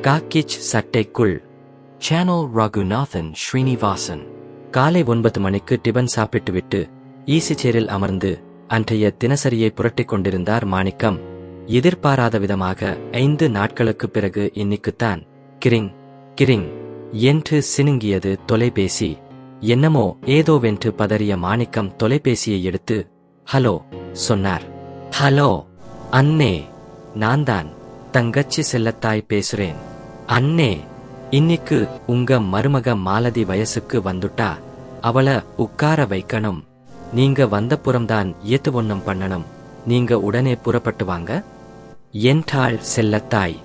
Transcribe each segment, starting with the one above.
காக்கிச் சட்டைக்குள். சேனல் ரகுநாதன் ஸ்ரீனிவாசன். காலை ஒன்பது மணிக்கு டிபன் சாப்பிட்டுவிட்டு ஈசி சேரில் அமர்ந்து அன்றைய தினசரியை புரட்டிக் கொண்டிருந்தார் மாணிக்கம். எதிர்பாராத விதமாக ஐந்து நாட்களுக்குப் பிறகு இன்னிக்குத்தான் கிரிங் கிரிங் என்று சினுங்கியது தொலைபேசி. என்னமோ ஏதோவென்று பதறிய மாணிக்கம் தொலைபேசியை எடுத்து ஹலோ சொன்னார். ஹலோ அண்ணே நான்தான் தங்கச்சி செல்லத்தாய் பேசுறேன். அண்ணே இன்னிக்கு உங்க மருமக மாலதி வயசுக்கு வந்துட்டா அவள உட்கார வைக்கணும். நீங்க வந்த புறம்தான் ஏத்து ஒன்னம் பண்ணணும். நீங்க உடனே புறப்பட்டு வாங்க. என்றாள் செல்லத்தாய்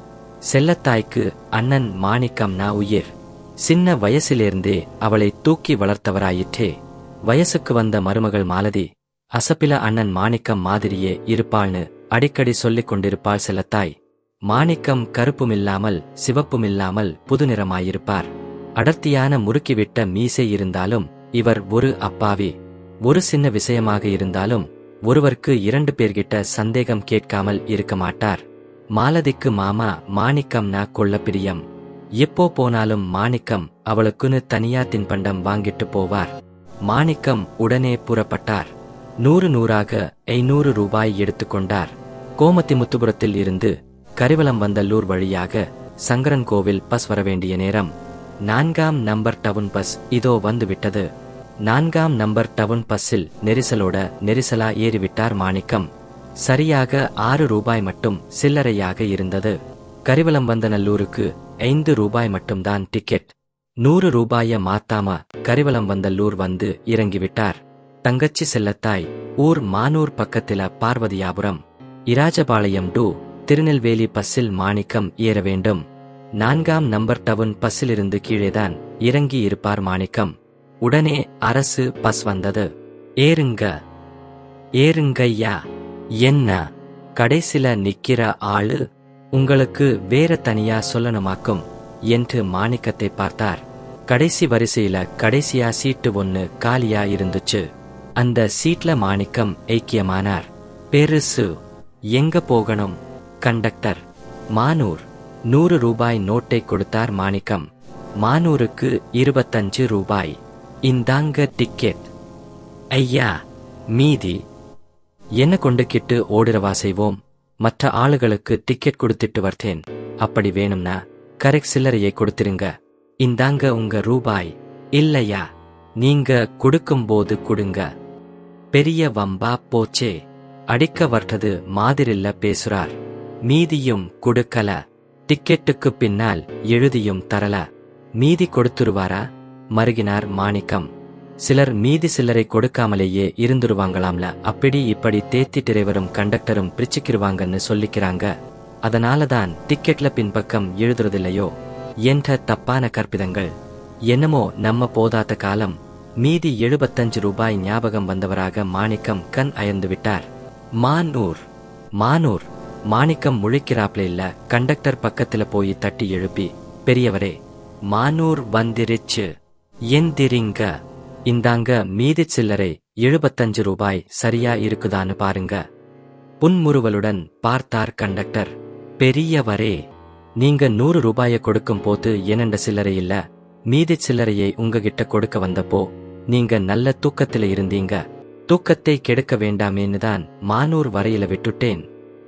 செல்லத்தாய்க்கு அண்ணன் மாணிக்கம் நா உயிர். சின்ன வயசிலிருந்தே அவளை தூக்கி வளர்த்தவராயிற்றே. வயசுக்கு வந்த மருமகள் மாலதி அசப்பில அண்ணன் மாணிக்கம் மாதிரியே இருப்பாள்னு அடிக்கடி சொல்லிக் கொண்டிருப்பாள் செல்லத்தாய். மாணிக்கம் கருப்புமில்லாமல் சிவப்புமில்லாமல் புதுநிறமாயிருப்பார். அடர்த்தியான முறுக்கிவிட்ட மீசை இருந்தாலும் இவர் ஒரு அப்பாவி. ஒரு சின்ன விஷயமாக இருந்தாலும் ஒருவருக்கு இரண்டு பேர்கிட்ட சந்தேகம் கேட்காமல் இருக்க மாட்டார். மாலதிக்கு மாமா மாணிக்கம்னா கொள்ள பிரியம் எப்போ போனாலும் மாணிக்கம் அவளுக்குன்னு தனியா தின்பண்டம் வாங்கிட்டு போவார். மாணிக்கம் உடனே புறப்பட்டார். நூறு நூறாக ஐநூறு ரூபாய் எடுத்துக்கொண்டார் கோமத்திமுத்துபுரத்தில் இருந்து கரிவலம் வந்தல்லூர் வழியாக சங்கரன் கோவில் பஸ் வரவேண்டிய நேரம். நான்காம் நம்பர் டவுன் பஸ் இதோ வந்துவிட்டது. நான்காம் நம்பர் டவுன் பஸ்ஸில் நெரிசலோட நெரிசலா ஏறிவிட்டார் மாணிக்கம். சரியாக ஆறு ரூபாய் மட்டும் சில்லறையாக இருந்தது. கரிவலம் வந்த நல்லூருக்கு ஐந்து ரூபாய் மட்டும்தான் டிக்கெட் நூறு ரூபாய மாத்தாம கரிவலம் வந்தல்லூர் வந்து இறங்கிவிட்டார். தங்கச்சி செல்லத்தாய் ஊர் மானூர் பக்கத்தில பார்வதியாபுரம். இராஜபாளையம் டு திருநெல்வேலி பஸ்ஸில் மாணிக்கம் ஏற வேண்டும். நான்காம் நம்பர் டவுன் பஸ்ஸிலிருந்து கீழேதான் இறங்கி இருப்பார் மாணிக்கம். உடனே அரசு பஸ் வந்தது. ஏறுங்க. ஏறுங்கய்யா. என்ன? கடைசில நிக்கிற ஆளு? உங்களுக்கு வேற தனியா சொல்லணுமாக்கும்? என்று மாணிக்கத்தை பார்த்தார். கடைசி வரிசையில கடைசியா சீட்டு ஒன்னு காலியா இருந்துச்சு. அந்த சீட்ல மாணிக்கம் ஐக்கியமானார். பெருசு. எங்க போகணும்? கண்டக்டர் மானூர் நூறு ரூபாய் நோட்டை கொடுத்தார் மாணிக்கம். மானூருக்கு இருபத்தஞ்சு ரூபாய். இந்தாங்க டிக்கெட். ஐயா மீதி. என்ன கொண்டுக்கிட்டு ஓடுறவா செய்வோம்? மற்ற ஆளுகளுக்கு டிக்கெட் கொடுத்துட்டு வர்த்தேன். அப்படி வேணும்னா கரெக்ட் சில்லறையை கொடுத்திருங்க. இந்தாங்க உங்க ரூபாய். இல்லையா? நீங்க கொடுக்கும்போது கொடுங்க. பெரிய வம்பா போச்சே. அடிக்க வர்றது மாதிரில்ல பேசுறார். மீதியும் கொடுக்கல. டிக்கெட்டுக்கு பின்னால் எழுதியும் தரல. மீதி கொடுத்துருவாரா? மருகினார் மாணிக்கம். சிலர் மீதி சிலரை கொடுக்காமலேயே இருந்துருவாங்களாம்ல. அப்படி இப்படி தேத்தி டிரைவரும் கண்டக்டரும் பிரிச்சுக்கிருவாங்கன்னு சொல்லிக்கிறாங்க. அதனாலதான் டிக்கெட்ல பின்பக்கம் எழுதுறதில்லையோ? என்ற தப்பான கற்பிதங்கள். என்னமோ நம்ம போதாத காலம். மீதி எழுபத்தஞ்சு ரூபாய் ஞாபகம் வந்தவராக மாணிக்கம் கண் அயர்ந்து விட்டார். மானூர். மானூர். மாணிக்கம் முழிக்கிறாப்ல இல்ல கண்டக்டர் பக்கத்துல போய் தட்டி எழுப்பி பெரியவரே மானூர் வந்திருச்சு. எந்திரிங்க. இந்தாங்க மீதி சில்லறை எழுபத்தஞ்சு ரூபாய் சரியா இருக்குதான்னு பாருங்க. புன்முறுவலுடன் பார்த்தார் கண்டக்டர் பெரியவரே நீங்க நூறு ரூபாய கொடுக்கும் போது என்னண்ட சில்லறை இல்ல? மீதி சில்லறையை உங்ககிட்ட கொடுக்க வந்தப்போ நீங்க நல்ல தூக்கத்துல இருந்தீங்க. தூக்கத்தை கெடுக்க வேண்டாமேன்னு தான் மானூர் வரையில விட்டுட்டேன்.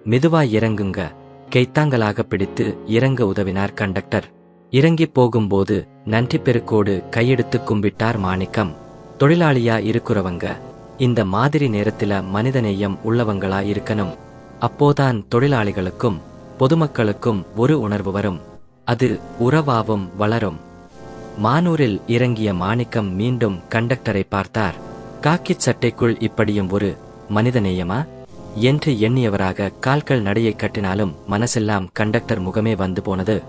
மெதுவாய் இறங்குங்க. கைத்தாங்கலாக பிடித்து இறங்க உதவினார் கண்டக்டர். இறங்கி போகும்போது நன்றி பெருக்கோடு கையெடுத்து கும்பிட்டார் மாணிக்கம். தொழிலாளியா இருக்கிறவங்க. இந்த மாதிரி நேரத்தில மனிதநேயம் உள்ளவங்களா இருக்கணும். அப்போதான் தொழிலாளிகளுக்கும் பொதுமக்களுக்கும் ஒரு உணர்வு வரும். அது உறவாவும் வளரும். மானூரில் இறங்கிய மாணிக்கம் மீண்டும் கண்டக்டரை பார்த்தார். காக்கிச் சட்டைக்குள் இப்படியும் ஒரு மனிதநேயமா? என்று எண்ணியவராக கால்கள் நடையை கட்டினாலும் மனசெல்லாம் கண்டக்டர் முகமே வந்து போனது.